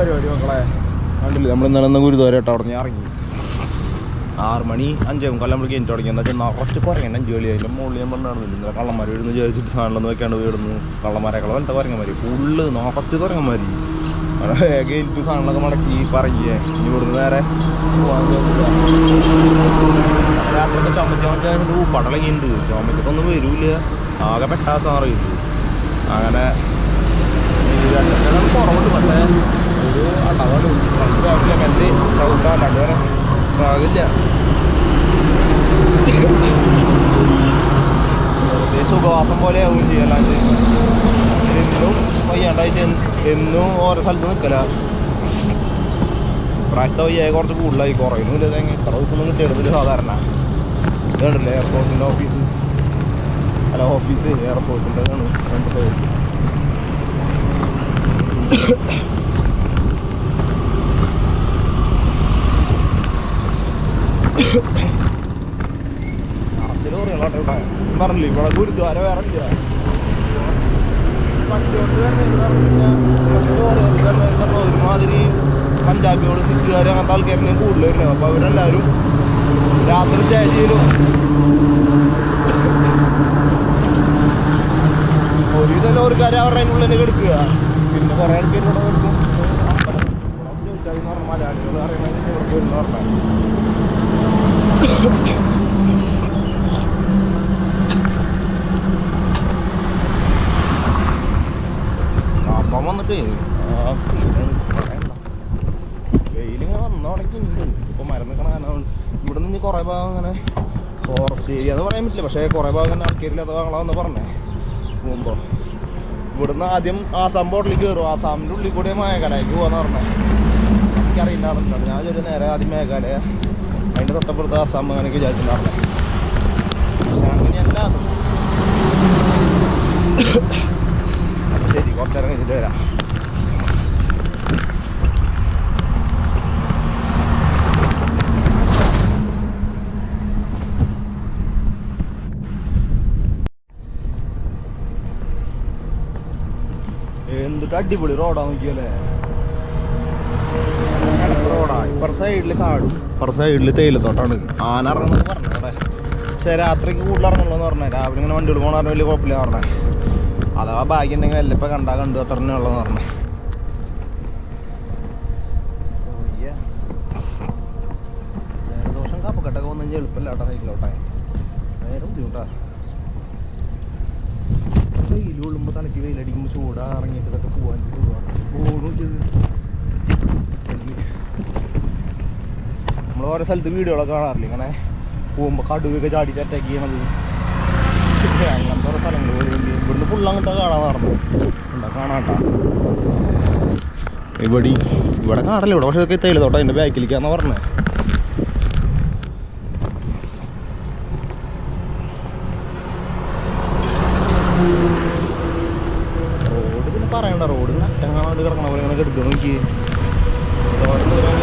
പരിപാടി മക്കളെ? കണ്ടില്ലേ നമ്മൾ ഇന്നലെ ഗുരുദ്വാരട്ടോ അവിടെ ഞാൻ ഇറങ്ങി. ആറ് മണി അഞ്ചേ മുക്കാൽ നമ്മൾ കഴിഞ്ഞിട്ട് തുടങ്ങി. എന്താ വെച്ചാൽ നിറച്ച് കുറയണ്ട അഞ്ച് അതിന്റെ മുകളിൽ ഞാൻ പറഞ്ഞില്ല ഇന്നലെ കള്ളന്മാർ വീടുന്ന് വിചാരിച്ചിട്ട് സാധനം നോക്കിയാണ് വീടുന്നു. കള്ളന്മാരെക്കളെ വലത്തെ കുറങ്ങന്മാർ ഫുള്ള് നിറച്ച് കുറങ്ങന്മാർ ഗേറ്റ് സാധനങ്ങളൊക്കെ മടക്കി പറയേ ഇനി ഇവിടുന്ന് നേരെ രാത്രിയൊക്കെ ചമ്മച്ച ചമ്മച്ചാണ്ട് പടലങ്ങിണ്ട് ഒന്നും വരൂല ആകെ പെട്ടാ അറിയില്ല അങ്ങനെ കുറവുണ്ട് പക്ഷേ ഒരു അടവാണ് നമുക്ക് രാവിലെ മെല്ലെ ചവിട്ടാൻ രണ്ടുപേരെ ആകില്ല ഏകദേശം സുഖവാസം പോലെ ആവുകയും ചെയ്യല്ലാണ്ട് എന്നും വയ്യാണ്ടായിട്ട് എന്ന് ഓരോ സ്ഥലത്ത് നിൽക്കല. പ്രാവശ്യത്തെ വയ്യായ കുറച്ച് കൂടുതലായി. കുറയുന്നില്ല തേങ്ങ ഇത്ര ദിവസം ഒന്നും കിട്ടിയെടുത്തില്ല സാധാരണ ഇതുണ്ടല്ലേ എയർപോർട്ടിന്റെ ഓഫീസ് അല്ല ഓഫീസ് എയർപോർട്ടിന്റെ ഇതാണ് രണ്ട് പേര് അതിൽ കുറയുള്ളൂ കേട്ടോ പറഞ്ഞില്ലേ ഇവിടെ ഗുരുദ്വാര വേറെ ഇല്ല വരുന്നതെന്ന് പറഞ്ഞാൽ ഒരുമാതിരി പഞ്ചാബികൾ സിഖുകാർ അങ്ങനത്തെ ആൾക്കാരിനെ കൂടുതൽ വരുന്നത്. അപ്പോൾ അവരെല്ലാവരും രാത്രി സ്റ്റേ ചെയ്യലും ഒരുവിധം ലോറിക്കാർ അവരുടെ അതിന്റെ തന്നെ കെടുക്കുക പിന്നെ കുറേ ആൾക്കാർ ഇവിടെ കിടക്കും. മലയാളികൾ അറിയണത് ഇവിടെ വരുന്ന പറഞ്ഞാൽ അപ്പം വന്നിട്ട്. കുറേ ഭാഗം അങ്ങനെ ഫോറസ്റ്റ് ഏരിയ എന്ന് പറയാൻ പറ്റില്ല. പക്ഷേ കുറേ ഭാഗം അങ്ങനെ ആൾക്കാരില്ലാത്ത ഭാഗങ്ങളാന്ന് പറഞ്ഞേ. മുമ്പോ ഇവിടുന്ന് ആദ്യം ആസാം ബോർഡിലേക്ക് കയറും ആസാമിന്റെ ഉള്ളിൽ കൂടെ മേഘാലയക്ക് പോകാന്ന് പറഞ്ഞേ. എനിക്കറിയില്ല. ഞാൻ ചോദിച്ചാൽ നേരെ ആദ്യം മേഘാലയ. അതിന്റെ തൊട്ടപ്പുറത്ത് ആസാം അങ്ങനെയൊക്കെ വിചാരിച്ചിട്ടുണ്ടാവില്ല പക്ഷെ അങ്ങനെയല്ല ശരി കുറച്ചേരം കഴിഞ്ഞിട്ട് വരാം. എന്തിട്ട് അടിപൊളി റോഡാ നോക്കിയല്ലേ? റോഡാ സൈഡിൽ കാടും. ഇപ്പുറ സൈഡിൽ തേയിലത്തോട്ടാണ്. ആന ഇറങ്ങുന്നത് പറഞ്ഞു പക്ഷേ രാത്രിക്ക് കൂടുതൽ ഇറങ്ങുള്ളൂ എന്ന് പറഞ്ഞേ. രാവിലെ ഇങ്ങനെ വണ്ടികൾ പോകണ വലിയ കുഴപ്പമില്ല പറഞ്ഞേ. അഥവാ ഭാഗ്യം ഉണ്ടെങ്കിൽ വല്ലപ്പോൾ കണ്ടാൽ കണ്ടു അത്ര തന്നെ ഉള്ളതെന്ന് പറഞ്ഞേ. ജലദോഷം കപ്പക്കെട്ടൊക്കെ വന്നു എളുപ്പമില്ല കേട്ടോ സൈക്കിലോട്ടെ നേരെ ബുദ്ധിമുട്ടാ. വെയിൽ കൊള്ളുമ്പോൾ തലയ്ക്ക് വെയിലടിക്കുമ്പോൾ ചൂടാ ഇറങ്ങിയിട്ട് ഇതൊക്കെ പോകാൻ നമ്മൾ ഓരോ സ്ഥലത്ത് വീഡിയോകളൊക്കെ കാണാറില്ല? ഇങ്ങനെ പോകുമ്പോൾ കടുവൊക്കെ ചാടിയിട്ട് അറ്റാക്ക് ചെയ്യണത്. അങ്ങനത്തെ ഓരോ സ്ഥലങ്ങൾ ഇവിടുന്ന് ഫുള്ള് അങ്ങനത്തെ കാണാൻ നടന്നു എന്താ കാണാട്ടാ? ഇവിടെ ഇവിടെ കാടല്ല ഇവിടെ പക്ഷേ ഇതൊക്കെ തേയിലത്തോട്ടം അതിന്റെ ബാക്കിലേക്കാന്ന് പറഞ്ഞത് റോഡ് പിന്നെ പറയണ്ട റോഡ് ഇങ്ങനെ അറ്റം കാണാണ്ട് കിടക്കണ പോലെ ഇങ്ങനെ കിടക്കുക നോക്കി തോരം ദൂരം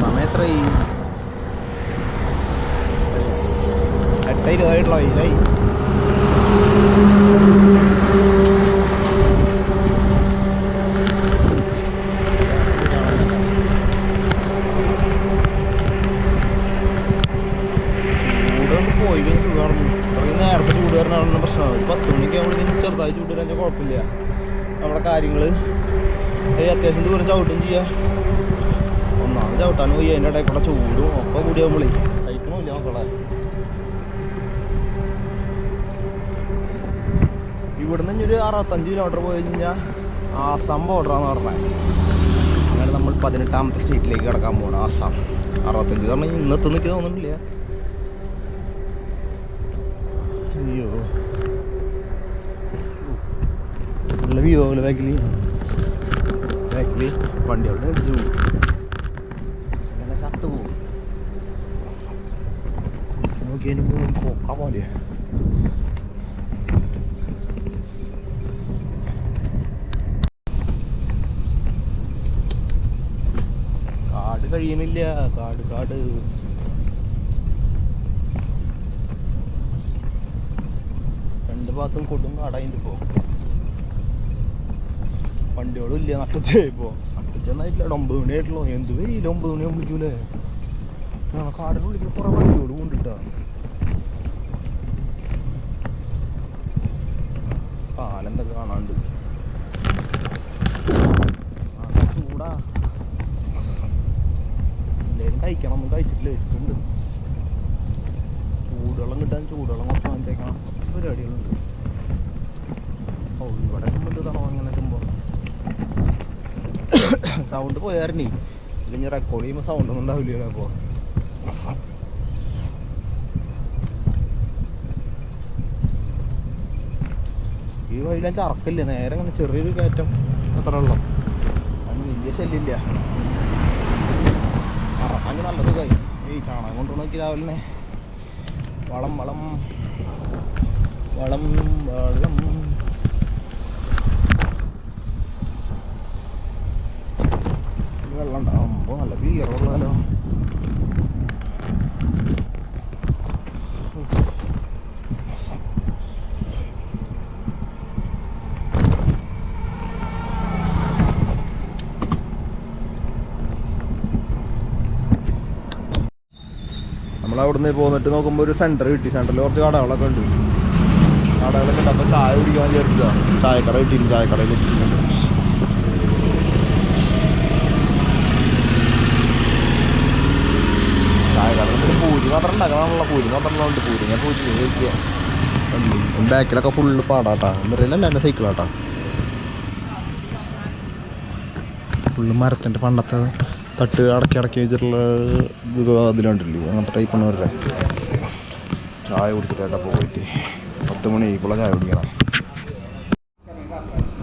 സമയം എത്രയായി എട്ട് ഇരുപതായിട്ടുള്ള വൈകിട്ടായി ചൂടുകൊണ്ട് പോയി കഴിഞ്ഞ് സുഖമായിരുന്നു അത്രയും നേരത്തെ ചൂട് വരണതാണ് പ്രശ്നമാണ് ഒരു പത്ത് മണിക്ക് ആകുമ്പോൾ കഴിഞ്ഞ് ചെറുതായി ചൂട് വരാൻ കുഴപ്പമില്ല നമ്മുടെ കാര്യങ്ങൾ അത്യാവശ്യം ദൂരം ചവിട്ടും ചെയ്യാം ഒന്നാമത് ചവിട്ടാൻ പോയി അതിന്റെ ഇടയിൽ കൂടെ ചൂടും ഒക്കെ കൂടിയാകുമ്പോഴേ സഹിക്കണമില്ല മക്കളെ? ഇവിടുന്ന് ഒരു അറുപത്തഞ്ച് കിലോമീറ്റർ പോയി കഴിഞ്ഞാൽ ആസാം ബോർഡറാന്ന് പറഞ്ഞത് അങ്ങനെ നമ്മൾ പതിനെട്ടാമത്തെ സ്റ്റേറ്റിലേക്ക് കിടക്കാൻ പോകണം ആസാം. അറുപത്തഞ്ച് പറഞ്ഞാൽ ഇന്നത്തെ നിൽക്കുക തോന്നുന്നില്ല. അയ്യോ. നല്ല വ്യൂ ആവില്ല ബാക്കിൽ ബാക്കിൽ വണ്ടി അവിടെ പോകും അങ്ങനെ ചത്തു പോകും നോക്കിയതിന് പോകും പോക്കാ പോലെ. കാട് കഴിയുന്നില്ല. കാട് കാട്. രണ്ട് ഭാഗത്തും കൊടും കാടായിട്ട് ഇപ്പോ. വണ്ടികളും ഇല്ല നട്ടുച്ചേ ഇപ്പോ? നട്ടുച്ചെന്നായിട്ടില്ല ഒമ്പത് മണിയായിട്ടുള്ളൂ. എന്ത് വെയില ഒമ്പത് മണി വിളിക്കൂലേ ആ കാടിനുള്ളിൽ കുറെ വണ്ടിയോട് കൊണ്ടിട്ടാ. പാലെന്തൊക്കെ കാണാണ്ട്. ചൂടാ. എന്തേലും കഴിക്കണം. ഒന്നും കഴിച്ചിട്ടില്ല. വിശക്കുണ്ട് ചൂടുവെള്ളം കിട്ടാൻ ചൂടുവെള്ളം കുറച്ച് വാങ്ങിച്ചേക്കണം. കുറച്ച് പരിപാടികളുണ്ട്. ഓ ഇവിടെ എന്ത് തണോ അങ്ങനെ എത്തുമ്പോൾ സൗണ്ട് പോയായിരുന്നേ ഇല്ലെങ്കിൽ റെക്കോർഡ് ചെയ്യുമ്പോൾ സൗണ്ട് ഒന്നും ഉണ്ടാവില്ല അപ്പോൾ ഈ വഴിയിലും ചറക്കില്ല? നേരെ അങ്ങനെ ചെറിയൊരു കയറ്റം അത്ര ഉള്ളു. അതിന് വലിയ ശല്യമില്ല. അങ്ങനെ നല്ല സുഖമായി ഈ ചാണകം കൊണ്ട് നോക്കി രാവിലെ വളം വളം. വളം വളം ഈ വെള്ളം ഉണ്ടാവുമ്പോ നല്ല ക്ലിയർ ഉള്ളതല്ലോ നമ്മൾ അവിടുന്ന് പോന്നിട്ട് നോക്കുമ്പോൾ ഒരു സെന്റർ കിട്ടി. സെന്ററിൽ കുറച്ച് കടകളൊക്കെ ഉണ്ട്. കടകളൊക്കെ ഉണ്ട്. ചായ കുടിക്കാൻ വിചാരിച്ചതാ ചായക്കട കിട്ടിയിരുന്നു ചായക്കടയിൽ ചായക്കട പിന്നെ പൂരി മാത്രം ഉണ്ടാക്കാനുള്ള പൂരി മാത്രം ഉണ്ട് പൂരി ഞാൻ പൂരി ബാക്കിലൊക്കെ ഫുള്ള് പാടാട്ടാ. എന്നറിയില്ല എന്റെ സൈക്കിളാട്ടാ ഫുള്ള് മരത്തിന്റെ പണ്ടത്തെ തട്ട് അടക്കി അടക്കി വെച്ചിട്ടുള്ള അതിലുണ്ടല്ലോ. അങ്ങനത്തെ ടൈപ്പാണ് അവരുടെ. ചായ കുടിച്ചിട്ട് പോയിട്ട്? പത്ത് മണി ആയിക്കുള്ള ചായ കുടിക്കണം.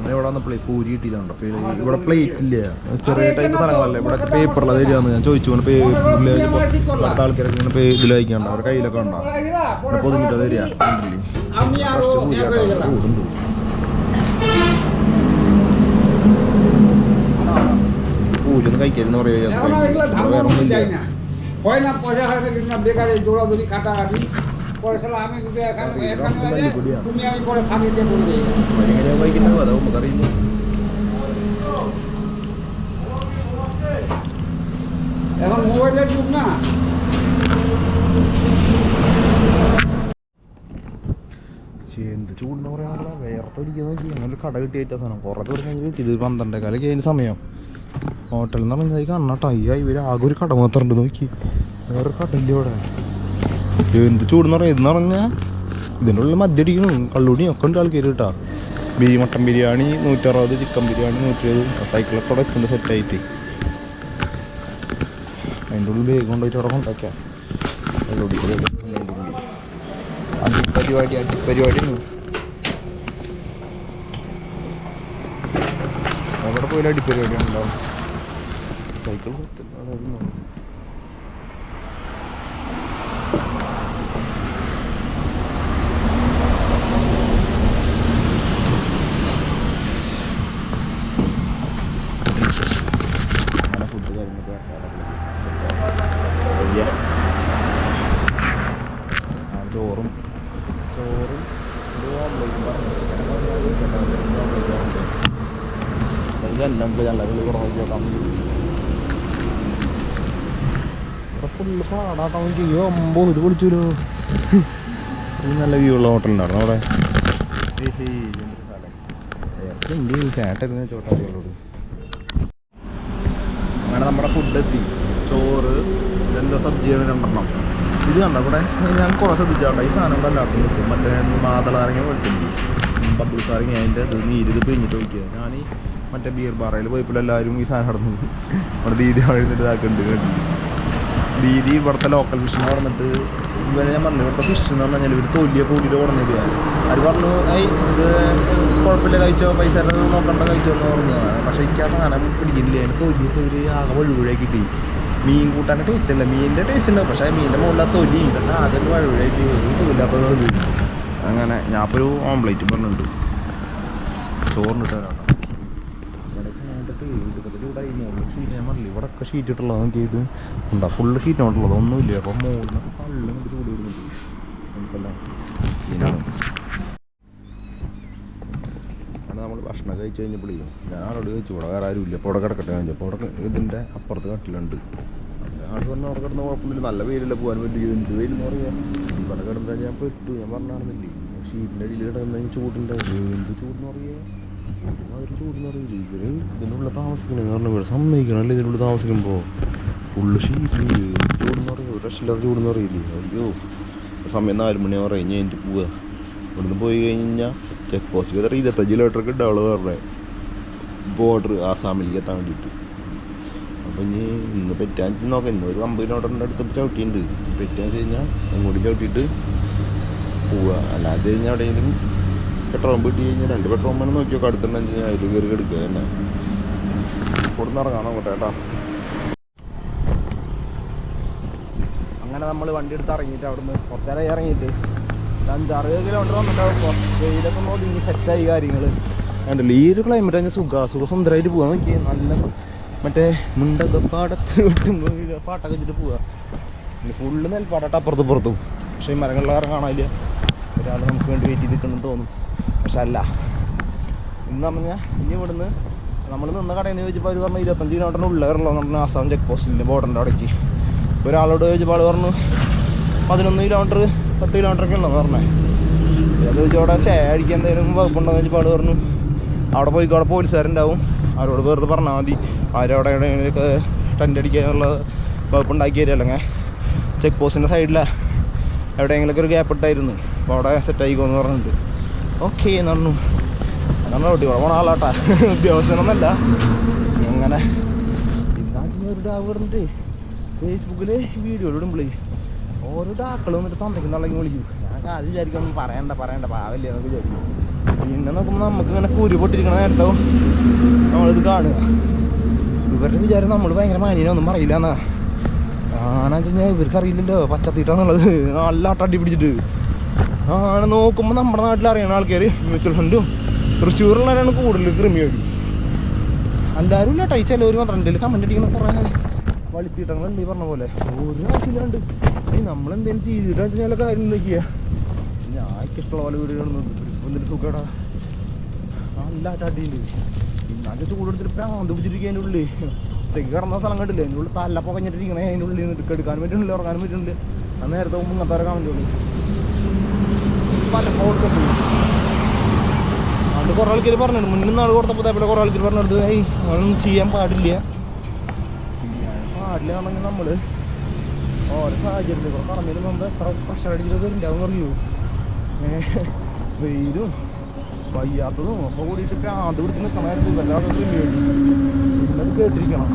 ഇവിടെ വന്നപ്പോഴേ പൂരി കിട്ടിയതുണ്ട് ഇവിടെ പ്ലേറ്റ് ഇല്ല. ചെറിയ ടൈപ്പ് സ്ഥലങ്ങളല്ലേ ഇവിടെ പേപ്പറിൽ തരികയെന്ന് ഞാൻ ചോദിച്ചു. അടുത്ത ആൾക്കാരൊക്കെ ഇങ്ങനെ ഇതിൽ അവരുടെ കയ്യിലൊക്കെ ഉണ്ടോ? പൊതിഞ്ഞിട്ട് തരിക ആട്ടോ ഉണ്ട് പൂരി ഒന്ന് കഴിക്കാമെന്ന് പറയുക വേറെ ഒന്നുമില്ല হয় না পয়সা হয় না কিন্তু বেকারে দৌড়াদৌড়ি কাটাকাটি পরে শালা আমি যদি এখানে এই এখানে রক্ত লাগে, বালি পড়িয়া। তুমি আমি পরে ফাঁকি দিয়ে পড়ে যাই എങ്ങനെ വൈകുന്നത് അതാവും നമുക്കറിയില്ല এখন মোবাইলের যুগ না പക്ഷേ എന്ത് ചൂടെന്ന് പറയാനുള്ള വേർത്തൊലിക്കുന്ന നോക്കി അങ്ങനെ ഒരു കട കിട്ടിയേറ്റ സാധനം കുറേ ദൂരം കഴിഞ്ഞ് കിട്ടിയത് ഒരു പന്ത്രണ്ടേ കാലം കഴിഞ്ഞ സമയം ഹോട്ടലിൽ എന്ന് പറഞ്ഞാൽ കണ്ണാട്ടോ അയ്യ ഇവർ ആകെ ഒരു കട മാത്രം ഉണ്ട് നോക്കി വേറെ കടയില്ല ഇവിടെ എന്ത് ചൂടെന്ന് പറയാം ഇതെന്ന് പറഞ്ഞാൽ ഇതിന്റെ ഉള്ളിൽ മദ്യടിക്കണം കള്ളുടിയും ഒക്കെ ഉണ്ട് ആൾക്കാർ കേട്ടാ ബി മട്ടൻ ബിരിയാണി നൂറ്ററുപത് ചിക്കൻ ബിരിയാണി നൂറ്റി എഴുപത് സൈക്കിളൊക്കെ അവിടെ എത്തുന്നുണ്ട് സെറ്റായിട്ട് അതിന്റെ ഉള്ളിൽ വേഗം കൊണ്ടുപോയിട്ട് അവിടെ കൊണ്ടാക്കാം കള്ളുടി അടിപരിപാടി അവിടെ പോയാലും അടിപ്പരിപാടി ഉണ്ടാവും സൈക്കിൾ ചോറും. ചോറും എല്ലാം നല്ല കുറവ് നോക്കാം ഇവിടെ ഫുള്ള് പാടാട്ടോ ചെയ്യോ അമ്പോ ഇത് വിളിച്ചൂലോ നല്ല വ്യൂ ഉള്ള ഹോട്ടലുണ്ടായിരുന്നു അവിടെ അങ്ങനെ നമ്മുടെ ഫുഡ് എത്തി ചോറ് എന്താ സബ്ജിയാണ് രണ്ടെണ്ണം ഇത് കണ്ട ഇവിടെ ഞാൻ കുറേ ശ്രദ്ധിച്ചാട്ടോ ഈ സാധനം ഇവിടെ എല്ലാവർക്കും കിട്ടും മറ്റേ മാതളാരങ്ങ വെളുത്തുണ്ട് പബ്ലിക് സാറിങ് അതിന്റെ ഇത് നീരിത് പിഴിഞ്ഞിട്ട് വയ്ക്കുക ഞാൻ മറ്റേ ബിയർ ബാറയിൽ പോയപ്പോൾ എല്ലാവരും ഈ സാധനം നടന്നു അവിടെ ദീദി അവിടെ ഇതാക്കുന്നുണ്ട് കേട്ടോ ദീദി ഇവിടുത്തെ ലോക്കൽ ഫിഷിനെ പറഞ്ഞിട്ട് ഇവരെ ഞാൻ പറഞ്ഞു ഇവിടുത്തെ ഫിഷ് എന്ന് പറഞ്ഞു കഴിഞ്ഞാൽ ഇവർ തൊലിയൊക്കെ കൂടിയിട്ട് കൊടുന്നില്ല അവർ പറഞ്ഞു ഏയ് ഇത് കുഴപ്പമില്ല കഴിച്ചോ പൈസ നോക്കണ്ട കഴിച്ചോ എന്ന് പറഞ്ഞു. പക്ഷേ എനിക്ക് ആ സാധനം പിടിക്കില്ല എനിക്ക് തൊലിയൊക്കെ ഇവർ ആകെ വഴുവഴാക്കിയിട്ട് മീൻ കൂട്ടാന്റെ ടേസ്റ്റ് അല്ല മീനിന്റെ ടേസ്റ്റ് ഉണ്ട് പക്ഷേ മീനിന്റെ മുകളിൽ തൊലി ഇതൊക്കെ വഴുവഴാക്കി ഒരു സുഖമില്ലാത്തത് അങ്ങനെ ഞാൻ ഇപ്പോൾ ഒരു ഓംപ്ലേറ്റ് പറഞ്ഞിട്ടുണ്ട്. ചോറിനിട്ട് വരാം ചൂടായി മുകളിൽ ഷീറ്റ് ഞാൻ പറഞ്ഞില്ല ഇവിടെ ഒക്കെ ഷീറ്റ് ഇട്ടുള്ളത് നോക്കി ഇത് എന്താ ഫുള്ള് ഷീറ്റ് കൊണ്ടുള്ളത് ഒന്നുമില്ല? അപ്പം മുകളിൽ കള്ള് ചൂട് വരുന്നുണ്ട് ആണ് നമ്മൾ ഭക്ഷണം കഴിച്ച് കഴിഞ്ഞപ്പോഴേ ഞാൻ ആളോട് ചോദിച്ചു ഇവിടെ വേറെ ആരും ഇല്ല. അപ്പോൾ ഇവിടെ കിടക്കട്ടെ? ചോദിച്ചു അപ്പോൾ അവിടെ ഇതിന്റെ അപ്പുറത്ത് കട്ടിലുണ്ട്. ആൾ പറഞ്ഞു അവിടെ കിടന്ന കുഴപ്പമില്ല നല്ല വെയിലല്ല പോകാൻ പറ്റില്ല എന്ത് വെയിൽ എന്ന് പറയാം ഇവിടെ കിടന്നാൽ ഞാൻ പെട്ടു. ഞാൻ പറഞ്ഞാണെന്നില്ലേ ഷീറ്റിന്റെ അടിയിൽ കിടന്ന ചൂടുണ്ടായിരുന്നു എന്ത് ചൂടെന്ന് പറയാ അവർ ചൂടെന്ന് പറയില്ല ഇവർ ഇതിനുള്ളിൽ താമസിക്കണേ കാരണം ഇവിടെ സമ്മതിക്കണല്ലേ ഇതിനുള്ള താമസിക്കുമ്പോൾ ഫുള്ള് ഷീറ്റ് ചൂടെന്ന് പറയും ഒരു രക്ഷയില്ലാത്ത ചൂടെന്ന് അറിയില്ലേ അയ്യോ സമയം നാല് മണി പറയും ഞാൻ എനിക്ക് പോവുക ഇവിടുന്ന് പോയി കഴിഞ്ഞാൽ ചെക്ക് പോസ്റ്റ് എത്ര ഇരുപത്തഞ്ച് കിലോമീറ്റർക്ക് ഉണ്ടാവുള്ളൂ പറഞ്ഞേ ബോർഡർ ആസാമിലേക്ക് എത്താൻ വേണ്ടിയിട്ട് അപ്പം ഇനി ഇന്ന് വെച്ച് നോക്കാം ഇന്ന് ഒരു അമ്പത് കിലോമീറ്ററിന്റെ അടുത്ത് ചവിട്ടിയിട്ടുണ്ട് വെച്ച് കഴിഞ്ഞാൽ അങ്ങോട്ട് ചവിട്ടിയിട്ട് പോവുക അല്ലാതെ കഴിഞ്ഞാൽ എവിടെയെങ്കിലും പെട്രോൾ പമ്പ് കിട്ടി കഴിഞ്ഞാൽ രണ്ട് പെട്രോൾ പമ്പ് നോക്കിയൊക്കെ വെച്ച് കഴിഞ്ഞാൽ അതിൽ കയറി എടുക്കുക തന്നെ. കൊടുന്ന് ഇറങ്ങാൻ നോക്കട്ടെ കേട്ടോ. അങ്ങനെ നമ്മൾ വണ്ടി എടുത്ത് ഇറങ്ങിയിട്ട് അവിടുന്ന് കുറച്ചേരം ഇറങ്ങിയിട്ട് അഞ്ചാറ് കിലോമീറ്റർ വന്നിട്ടാവും വെയിലൊക്കെ നോക്കി ഇനി സെറ്റായി കാര്യങ്ങൾ കണ്ടില്ല ഈ ഒരു ക്ലൈമറ്റ് തന്നെ സുഖ സുഖസുന്ദരമായിട്ട് പോകാൻ നോക്കി നല്ല മറ്റേ മുണ്ടൊക്കെ പാടത്ത് വെട്ടുമ്പോൾ പാട്ടൊക്കെ വെച്ചിട്ട് പോവുക ഫുള്ള് നെൽപ്പാട്ടാട്ട് അപ്പുറത്തും പുറത്തും പക്ഷേ ഈ മരങ്ങളിലാരും കാണാനില്ല ഒരാൾ നമുക്ക് വേണ്ടി വെയിറ്റ് ചെയ്ത് നിൽക്കണമെന്ന് തോന്നും പക്ഷെ അല്ല. ഇന്ന് പറഞ്ഞാൽ ഇനി ഇവിടുന്ന് നമ്മൾ നിന്ന കടയിൽ നിന്ന് ചോദിച്ചപ്പോൾ അവർ പറഞ്ഞു ഇരുപത്തഞ്ച് കിലോമീറ്ററിന് ഉള്ളവരുള്ളൂ പറഞ്ഞാൽ ആസാം ചെക്ക് പോസ്റ്റിന്റെ ബോർഡറിന്റെ അവിടേക്ക്. ഒരാളോട് ചോദിച്ചപ്പോൾ ആൾ പറഞ്ഞു പതിനൊന്ന് കിലോമീറ്റർ പത്ത് കിലോമീറ്ററൊക്കെ ഉള്ളതെന്ന് പറഞ്ഞേ. അത് ചോദിച്ചാൽ അവിടെ സ്റ്റേ അടിക്കാൻ എന്തെങ്കിലും എന്ന് ചോദിച്ചപ്പോൾ ആൾ പറഞ്ഞു അവിടെ പോയി അവിടെ പോലീസുകാരുണ്ടാവും. അവരോട് വെറുതെ പറഞ്ഞാൽ മതി. അവരവിടെ എവിടെയെങ്കിലുമൊക്കെ ടെന്റ് അടിക്കാനുള്ള വകുപ്പുണ്ടാക്കി തരും അല്ലെങ്കിൽ ചെക്ക് പോസ്റ്റിന്റെ സൈഡിലാണ് എവിടെയെങ്കിലൊക്കെ ഒരു ഗ്യാപ്പ് ഇട്ടായിരുന്നു. അപ്പോൾ അവിടെ സെറ്റ് ആയിക്കോന്ന് പറഞ്ഞിട്ട്. ഓക്കെ എന്ന് പറഞ്ഞു അതാണ് റോട്ടി പോണ ആളാട്ടാ ഉദ്യോഗസ്ഥനൊന്നല്ല അങ്ങനെ ഇന്നാ ഫേസ്ബുക്കിൽ കിടന്നിട്ട് ഫേസ്ബുക്കിൽ വീഡിയോ ഇടുമ്പോഴേ ഓരോ ഡാക്കൾ വന്നിട്ട് തന്തയ്ക്കുന്നുള്ളെങ്കിൽ വിളിക്കും. ഞാൻ അത് വിചാരിക്കും പറയണ്ട പറയണ്ട പാവല്ലേ എന്നൊക്കെ വിചാരിക്കും. പിന്നെ നോക്കുമ്പോൾ നമുക്ക് ഇങ്ങനെ കുരു പൊട്ടിരിക്കണ നേരത്തോ നമ്മളിത് കാണുക. ഇവരുടെ വിചാരം നമ്മൾ ഭയങ്കര മാനിനൊന്നും പറയില്ല എന്നാ ആണെന്ന് വെച്ച് ഇവർക്ക് അറിയില്ലല്ലോ പച്ചത്തീട്ടാന്നുള്ളത് നല്ല അട്ടടി പിടിച്ചിട്ട് ആണ് നോക്കുമ്പോൾ നമ്മുടെ നാട്ടിൽ അറിയണ ആൾക്കാർ മ്യൂച്വൽ ഫണ്ടും തൃശ്ശൂരിലുള്ളവരാണ് കൂടുതൽ ക്രിമിയോടി എല്ലാവരും ഇല്ല ടൈ ചിലവർ എന്തെങ്കിലും കമന്റ് അടിക്കണം കുറേ വലിച്ചിട്ടങ്ങളുണ്ട് ഈ പറഞ്ഞ പോലെ. ഒരു ആവശ്യമില്ലാണ്ട്. ഈ നമ്മളെന്തെങ്കിലും ചെയ്തിട്ട് വെച്ചാൽ കാര്യം നോക്കിയാ ഞാൻ ഇഷ്ടമുള്ള പോലെ വീടുകളൊന്നും എന്നിട്ട് സുഖടാ. നല്ല അടിയുണ്ട്. ഇന്നാലും ചൂടെടുത്തിട്ട് പ്രാന്ത് പിടിച്ചിരിക്കുക അതിന്റെ ഉള്ളിൽ തെക്ക് കിടന്ന സ്ഥലം കണ്ടില്ലേ? അതിന്റെ ഉള്ളിൽ തല്ല പൊക്കഞ്ഞിട്ടിരിക്കണേ അതിന്റെ ഉള്ളിൽ നിന്ന് എടുക്കാൻ പറ്റുന്നില്ല ഉറങ്ങാനും പറ്റുന്നില്ല ആ നേരത്തെ മുമ്പ് ഇങ്ങനത്തെ കമന്റ് ഉള്ളു പല ഫോട്ടോ അതുകൊണ്ട് കുറേ ആൾക്കാർ പറഞ്ഞു മുന്നിൽ നാൾ കൊടുത്തപ്പോൾ ഇവിടെ കുറേ ആൾക്കാർ പറഞ്ഞു ഏയ് അതൊന്നും ചെയ്യാൻ പാടില്ല. പാടില്ല എന്നുണ്ടെങ്കിൽ നമ്മൾ ഓരോ സാഹചര്യത്തിൽ കൂടെ പറഞ്ഞതിന് മുമ്പ് എത്ര പ്രഷർ അടിച്ചിട്ട് വരില്ലാന്ന് പറയൂ വെയിലും വയ്യാത്തതും ഒക്കെ കൂടിയിട്ട് പ്രാന്ത് പിടിച്ച് നിൽക്കണമായിരുന്നു വല്ലാതെ വേണ്ടി ഇന്നത് കേട്ടിരിക്കണം.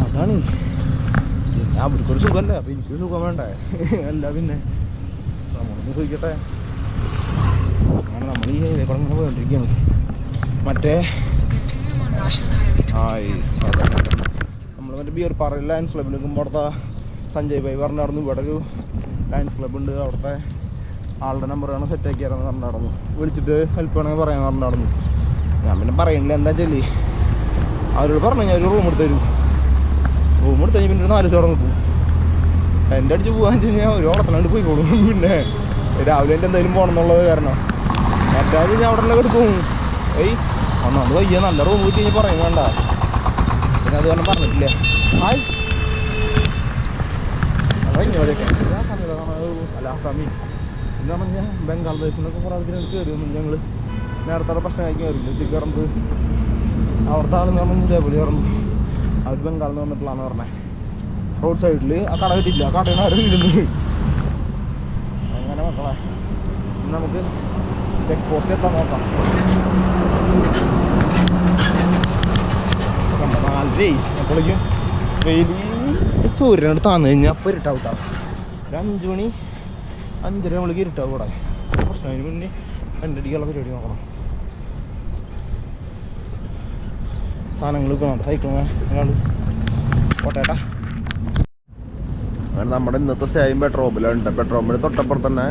അതാണ്. പിന്നെ അവർക്കൊരു സുഖമല്ലേ അപ്പൊ എനിക്കൊരു സുഖം വേണ്ടേ? അല്ല പിന്നെ നമ്മളൊന്ന് ചോദിക്കട്ടെ? അങ്ങനെ നമ്മൾ ഈ മറ്റേ ആ നമ്മൾ മറ്റേ ബിയർ ലയൻസ് ക്ലബ്ബിൽ നിൽക്കുമ്പോൾ അവിടുത്തെ സഞ്ജയ് ഭായി പറഞ്ഞു നടന്നു ഇവിടെ ഒരു ലയൻസ് ക്ലബ്ബ് ഉണ്ട്. അവിടുത്തെ ആളുടെ നമ്പറാണ് സെറ്റ് ആക്കിയാരെന്ന് പറഞ്ഞു നടന്നു വിളിച്ചിട്ട് ഹെൽപ്പ് വേണമെങ്കിൽ പറയാൻ പറഞ്ഞു നടന്നു ഞാൻ പിന്നെ പറയണില്ല എന്താ ചെല്ലി അവരോട് പറഞ്ഞു ഞാൻ ഒരു റൂം എടുത്തു തരും. റൂം എടുത്ത് കഴിഞ്ഞ് പിന്നെ ഒരു നാല് ദിവസം അവിടെ നിൽക്കും. എന്റെ അടിച്ച് പോകാൻ വെച്ച് കഴിഞ്ഞാൽ ഒരു ഓടത്തിലാണ്ട് പോയിക്കോളും. പിന്നെ രാവിലെ എന്റെ എന്തായാലും പോകണം എന്നുള്ളത് കാരണം. മറ്റാ ഞാൻ അവിടെ തന്നെ എടുക്കും ഏയ് ഒന്നാമത് വയ്യ. നല്ല റൂം കിട്ടി കഴിഞ്ഞ് പറയും വേണ്ട. പിന്നെ അത് കാരണം പറഞ്ഞിട്ടില്ല. ഹായ്. ആസാമിലാണ് അല്ല ആസാമി എന്ന് പറഞ്ഞാൽ ബംഗാൾ ദേശിന്നൊക്കെ കുറേ ആൾക്കാർ കയറി ഞങ്ങൾ നേരത്തെ പ്രശ്നം കഴിക്കാൻ കയറില്ല ഉച്ചയ്ക്ക് കിടന്നത് അവിടുത്തെ ആളെന്ന് പറഞ്ഞാൽ ഇതേപോലെ പറഞ്ഞു അത് ബംഗാളിൽ നിന്ന് വന്നിട്ടുള്ളതെന്ന് പറഞ്ഞേ. റോഡ് സൈഡിൽ ആ കട കിട്ടിയില്ല ആ കടയാണ് ആരും വീഴുന്നത് അങ്ങനെ മക്കളെ നമുക്ക് ചെക്ക് പോസ്റ്റ് എത്താൻ നോക്കാം. നാലരേ അപ്പോഴേക്കും വെയിൽ. സൂര്യനോട് താന്നു കഴിഞ്ഞാൽ അപ്പോൾ ഇരുട്ടാവൂട്ടാ. ഒരു അഞ്ച് മണി അഞ്ചര നമ്മൾക്ക് ഇരുട്ടാവും കൂടെ പ്രശ്നം അതിന് മുന്നേ രണ്ടടിക്കുള്ള പരിപാടി നോക്കണം. സാധനങ്ങൾ വേണ്ട സൈക്കിൾ ഒരാൾ അങ്ങനെ നമ്മുടെ ഇന്നത്തെ സ്റ്റേയും പെട്രോമിലുണ്ട് പെട്രോമിൽ തൊട്ടപ്പുറത്ത് തന്നെ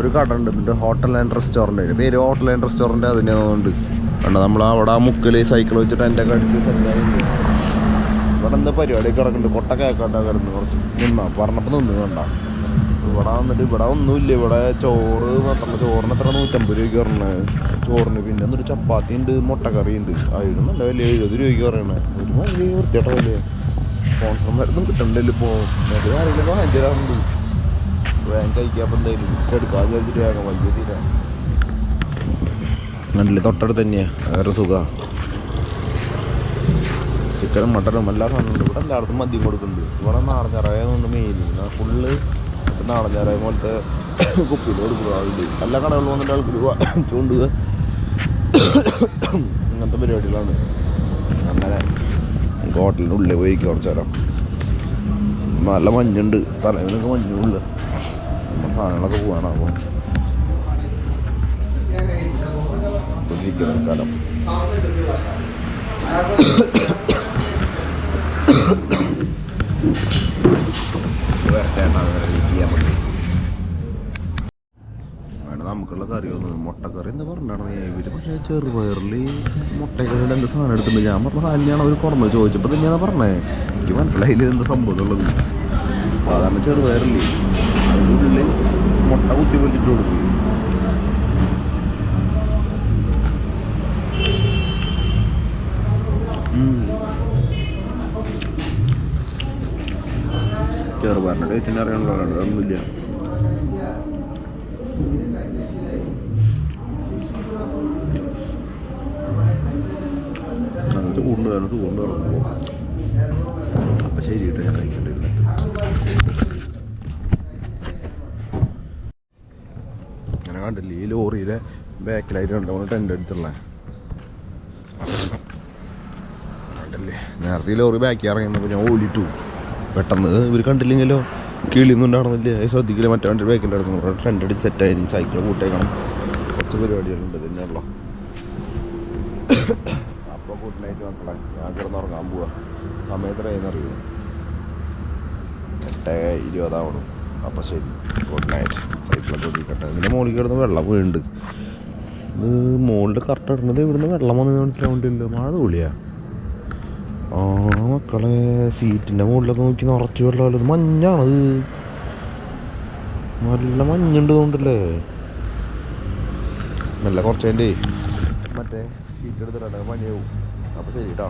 ഒരു കട ഉണ്ട്. എന്നിട്ട് ഹോട്ടൽ ആൻഡ് റെസ്റ്റോറന്റ് പേര് ഹോട്ടൽ ആൻഡ് റെസ്റ്റോറന്റ് അതിന്റെ ഉണ്ട് കണ്ട നമ്മൾ അവിടെ ആ മുക്കിൽ സൈക്കിൾ വെച്ചിട്ട് എന്റെ ഒക്കെ അടിച്ച് സെറ്റായിട്ട് ഇവിടെ എന്താ പരിപാടി കിടക്കുന്നുണ്ട് കൊട്ട കേൾക്കണ്ട കിടന്ന് കുറച്ച്. നിന്നാ? പറഞ്ഞപ്പോൾ നിന്ന് കണ്ട. ഇവിടെ വന്നിട്ട് ഇവിടെ ഒന്നുമില്ല. ഇവിടെ ചോറ് മാത്രമല്ല ചോറിന് എത്ര? നൂറ്റമ്പത് രൂപയ്ക്ക് പറഞ്ഞത് ചോറിന് പിന്നെ എന്നിട്ട് ചപ്പാത്തി ഉണ്ട് മുട്ടക്കറി ഉണ്ട്. ആയിരുന്നു നല്ല വലിയ. എഴുപത് രൂപയ്ക്ക് പറയണേ. ഒരു വലിയ വൃത്തിയായിട്ട വലിയ സ്പോൺസർമാരൊന്നും കിട്ടണ്ടല്ലോ ഇപ്പോൾ വാങ്ങിച്ചു തരാറുണ്ട് വേഗം കഴിക്കാൻ അപ്പം എന്തായാലും എടുക്കാൻ വിചാരിച്ചിട്ട് വേഗം വലിയ തീരാ നല്ല തൊട്ടടുത്ത് തന്നെയാണ് വേറെ സുഖമാണ് ചിക്കനും മട്ടനും എല്ലാ സാധനമുണ്ട് ഇവിടെ എല്ലായിടത്തും മദ്യം കൊടുക്കുന്നുണ്ട്. ഇവിടെ നാടഞ്ഞാറായൊന്നും മെയിൻ ഫുള്ള് നാടഞ്ഞാറായ പോലത്തെ കുപ്പിയിൽ കൊടുക്കുക അതിൽ എല്ലാ കടകളിലും വന്നിട്ട് ആൾക്കാർ ചൂണ്ടുക. അങ്ങനത്തെ പരിപാടികളാണ്. അങ്ങനെ. ഹോട്ടലിന്റെ ഉള്ളിൽ പോയി കുറച്ച് നേരം. നല്ല മഞ്ഞുണ്ട്. തലവിനൊക്കെ മഞ്ഞുണ്ട്. സാധനങ്ങളൊക്കെ പോവാണ് അപ്പോൾ ഇരിക്കുന്ന കാലം വരട്ടെ എന്നാ അങ്ങനെ കറി നമുക്കുള്ള കറിയൊന്നും മുട്ടക്കറി എന്ന് പറഞ്ഞാണ് ഇവർ പക്ഷേ ചെറുപയറിൽ മുട്ടക്കറിയുടെ എന്ത് സാധനം എടുത്തിട്ടുണ്ട്? ഞാൻ പറഞ്ഞ സാധനമാണ് അവർ കുറഞ്ഞത് ചോദിച്ചപ്പോൾ തന്നെയാണ് പറഞ്ഞേ. എനിക്ക് മനസ്സിലായില്ല എന്ത് സംഭവമുള്ളത് സാധാരണ ചെറുപയറിൽ അതിന്റെ ഉള്ളിൽ മുട്ട കുത്തി വെച്ചിട്ട് കൊടുക്കും. ചെറുപയറിന്റെ ടേസ്റ്റിനെ അറിയാനുള്ള ഒന്നുമില്ല അത് ചൂണ്ട് കൊണ്ടു ചൂണ്ട് അപ്പം ശരി കേട്ടോ ഞാൻ കഴിക്കേണ്ടിരുന്നു അങ്ങനെ കണ്ടില്ല ഈ ലോറിയിലെ ബാക്കിലായിട്ട് കണ്ടോ? ടെന്റ് അടിച്ചുള്ള നേരത്തെ ലോറി ബാക്കി ഇറങ്ങിയപ്പോൾ ഞാൻ ഓടിയിട്ടു. പെട്ടെന്ന് ഇവർ കണ്ടില്ലെങ്കിലോ? കിളിയൊന്നും ഉണ്ടാകുന്നില്ല അത് ശ്രദ്ധിക്കില്ല? മറ്റേ വണ്ടി ബാക്കിൽ നടക്കുന്നു ടെന്റ് അടിച്ച് സെറ്റായി സൈക്കിൾ കൂട്ടേക്കണം. കുറച്ച് പരിപാടികളുണ്ട് തന്നെയുള്ള ഗുഡ് നൈറ്റ് മക്കളെ ഞാൻ കിടന്നുറങ്ങാൻ പോവാ. സമയത്തിനായിരുന്നു അറിയുമോ എട്ട് ഇരുപതാവണം. അപ്പോൾ ശരി ഗുഡ് നൈറ്റ് സൈക്കിളൊക്കെ ഒതുക്കട്ടെ ഇതിന്റെ മുകളിൽ കിടന്ന് വെള്ളം വീണ്ട് ഇത് മുകളിൽ കറക്റ്റ് ഇടുന്നത് ഇവിടുന്ന് വെള്ളം വന്ന് മനസ്സിലാവുന്നില്ല മഴ തുള്ളിയാ ആ മക്കളെ സീറ്റിന്റെ മുകളിലൊക്കെ നോക്കി നിറച്ച് വെള്ളമല്ലോ ഇത് മഞ്ഞാണത്. നല്ല മഞ്ഞുണ്ട് തോണ്ടല്ലേ നല്ല കുറച്ചതിന്റെ മറ്റേ ഷീറ്റ് എടുത്തിട്ടാണ് പണിയാവും അപ്പോൾ ശരി കേട്ടോ